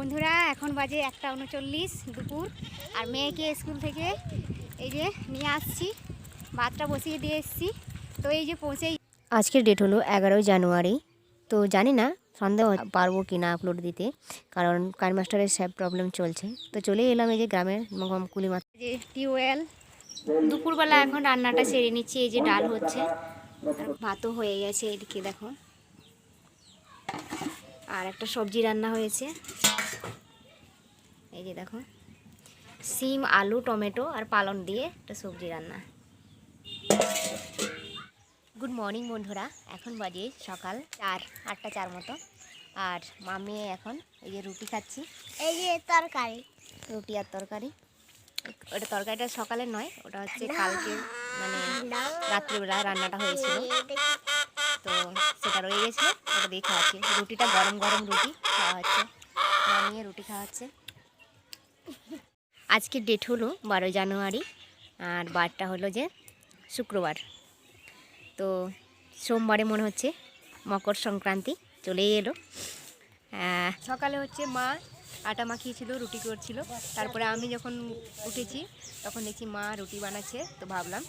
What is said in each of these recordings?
বন্ধুরা এখন বাজে একটা উনচল্লিশ দুপুর আর মেয়েকে স্কুল থেকে এই যে নিয়ে আসছি ভাতটা বসিয়ে দিয়ে এসছি। তো এই যে পৌঁছেই আজকের ডেট হলো এগারোই জানুয়ারি। তো জানি না সন্দেহ পারব কি না আপলোড দিতে কারণ কার মাস্টারের স্যাপ প্রবলেম চলছে। তো চলে এলাম এই যে গ্রামের কুলিমা যে টিউবওয়েল। দুপুরবেলা এখন রান্নাটা সেরে নিচ্ছি এই যে ডাল হচ্ছে ভাতও হয়ে গেছে এদিকে দেখো। আর একটা সবজি রান্না হয়েছে। এই যে দেখো সিম আলু টমেটো আর পালন দিয়ে একটা সবজি রান্না। গুড মর্নিং বন্ধুরা এখন বাজে সকাল চার আটটা চার মতো। আর মামি এখন এই যে রুটি খাচ্ছি। এই যে তরকারি। রুটি আর তরকারি। ওটা তরকারিটা সকালে নয় ওটা হচ্ছে কালকে মানে রাত্রিবেলা রান্নাটা হয়েছিল। তো সেটা রয়ে গেছিল ওটা দিয়ে খাওয়াচ্ছি। রুটিটা গরম গরম রুটি খাওয়া হচ্ছে। মামিয়ে রুটি খাওয়াচ্ছে। আজকের ডেট হলো বারো জানুয়ারি আর বারটা হলো যে শুক্রবার। তো সোমবারে মনে হচ্ছে মকর সংক্রান্তি চলেই এলো। সকালে হচ্ছে মা আটা মাখিয়েছিল, রুটি করছিল। তারপরে আমি যখন উঠেছি, তখন দেখছি মা রুটি বানাচ্ছে। তো ভাবলাম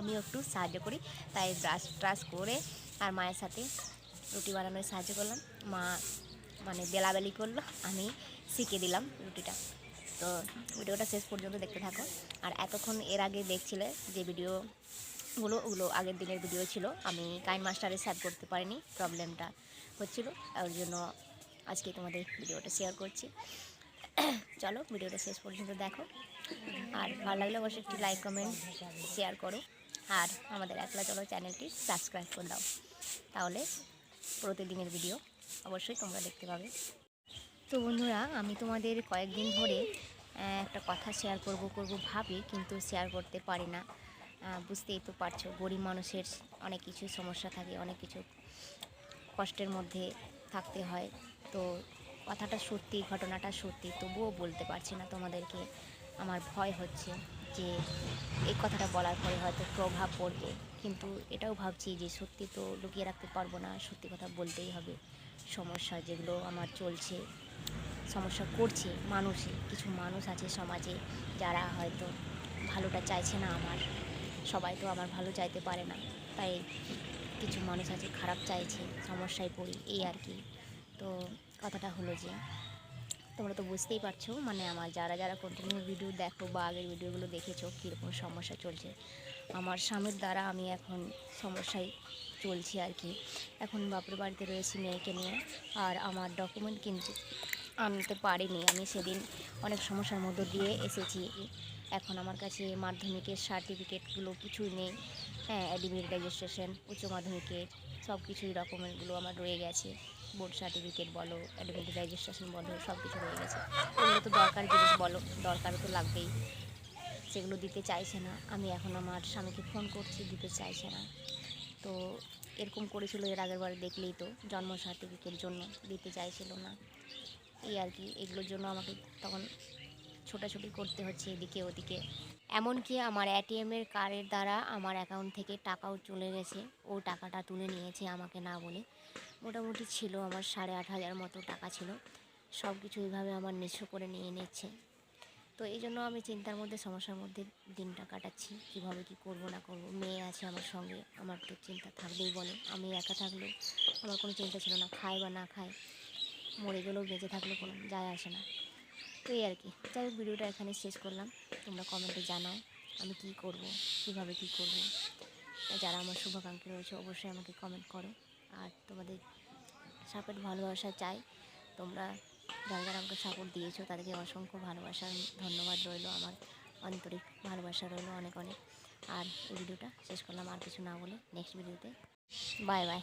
আমিও একটু সাহায্য করি। তাই ব্রাশ ট্রাশ করে আর মায়ের সাথে রুটি বানানোর সাহায্য করলাম। মা মানে বেলাবেলি করল, আমি শিখে দিলাম রুটিটা। তো ভিডিওটা শেষ পর্যন্ত দেখতে থাকো। আর এতক্ষণ এর আগে দেখছিলে যে ভিডিওগুলো, ওগুলো আগের দিনের ভিডিও ছিল, আমি কাইন মাস্টারে সেভ করতে পারিনি প্রবলেমটা হচ্ছিল, ওর জন্য আজকে তোমাদের ভিডিওটা শেয়ার করছি। চলো ভিডিওটা শেষ পর্যন্ত দেখো। আর ভালো লাগলে অবশ্যই একটি লাইক কমেন্ট শেয়ার করো। আর আমাদের একলা চলো চ্যানেলটি সাবস্ক্রাইব করে দাও। তাহলে প্রতিদিনের ভিডিও অবশ্যই তোমরা দেখতে পাবে। তো বন্ধুরা, আমি তোমাদের কয়েকদিন ধরে একটা কথা শেয়ার করব করব ভাবি, কিন্তু শেয়ার করতে পারি না। বুঝতেই তো পারছ, গরিব মানুষের অনেক কিছু সমস্যা থাকে, অনেক কিছু কষ্টের মধ্যে থাকতে হয়। তো কথাটা সত্যি, ঘটনাটা সত্যি, তবুও বলতে পারছি না তোমাদেরকে। আমার ভয় হচ্ছে যে, এই কথাটা বলার পরে হয়তো প্রভাব পড়বে। কিন্তু এটাও ভাবছি যে, সত্যি তো লুকিয়ে রাখতে পারব না, সত্যি কথা বলতেই হবে। সমস্যা যেগুলো আমার চলছে সমস্যা করছে মানুষে কিছু মানুষ আছে সমাজে যারা হয়তো ভালোটা চাইছে না আমার, সবাই তো আমার ভালো চাইতে পারে না, তাই কিছু মানুষ আছে খারাপ চাইছে, সমস্যায় পড়ি, এই আর কি। তো কথাটা হলো যে, তোমরা তো বুঝতেই পারছ মানে আমার যারা যারা কন্টিনিউ ভিডিও দেখো বা আগের ভিডিওগুলো দেখেছ, কীরকম সমস্যা চলছে। আমার স্বামীর দ্বারা আমি এখন সমস্যায় চলছি আর কি। এখন বাপের বাড়িতে রয়েছি মেয়েকে নিয়ে, আর আমার ডকুমেন্ট কিন্তু আনতে পারিনি। আমি সেদিন অনেক সমস্যার মধ্য দিয়ে এসেছি। এখন আমার কাছে মাধ্যমিকের সার্টিফিকেটগুলো কিছুই নেই। হ্যাঁ অ্যাডমিট রেজিস্ট্রেশন উচ্চ মাধ্যমিকের সব কিছুই ডকুমেন্টগুলো আমার রয়ে গেছে। বোর্ড সার্টিফিকেট বলো অ্যাডমিট রেজিস্ট্রেশন বলো সব কিছু রয়ে গেছে। ওগুলো তো দরকার জিনিস বলো, দরকার তো লাগবেই। সেগুলো দিতে চাইছে না। আমি এখন আমার স্বামীকে ফোন করছি, দিতে চাইছে না। তো এরকম করেছিল এর আগের বার দেখলেই তো, জন্ম সার্টিফিকেট জন্য দিতে চাইছিল না। এই আর কি, এগুলোর জন্য আমাকে তখন ছোটাছুটি করতে হচ্ছে এদিকে ওদিকে। এমনকি আমার এটিএমের কার্ডের দ্বারা আমার অ্যাকাউন্ট থেকে টাকাও চলে গেছে। ও টাকাটা তুলে নিয়েছে আমাকে না বলে। মোটামুটি ছিল আমার সাড়ে আট হাজার মতো টাকা ছিল। সব কিছু এইভাবে আমার নিঃস্ব করে নিয়ে নিচ্ছে। তো এই জন্য আমি চিন্তার মধ্যে, সমস্যার মধ্যে দিনটা কাটাচ্ছি। কীভাবে কী করব না করব, মেয়ে আছে আমার সঙ্গে, আমার তো চিন্তা থাকবেই বলে। আমি একা থাকলেও আমার কোনো চিন্তা ছিল না, খায় বা না খায়। মরে গেলেও বেঁচে থাকলে কোনো যায় আসে না। তো এই আর কি। যাই হোক, ভিডিওটা এখানে শেষ করলাম। তোমরা কমেন্টে জানাও, আমি কী করব, কীভাবে কী করব। যারা আমার শুভাকাঙ্ক্ষী রয়েছে, অবশ্যই আমাকে কমেন্ট করো। আর তোমাদের সাপোর্ট ভালোবাসা চাই। তোমরা যারা যারা আমাকে সাপোর্ট দিয়েছ, তাদেরকে অসংখ্য ভালোবাসা, ধন্যবাদ রইল আমার আন্তরিক ভালোবাসা রইল অনেক অনেক। আর এই ভিডিওটা শেষ করলাম, আর কিছু না বলে নেক্সট ভিডিওতে বাই বাই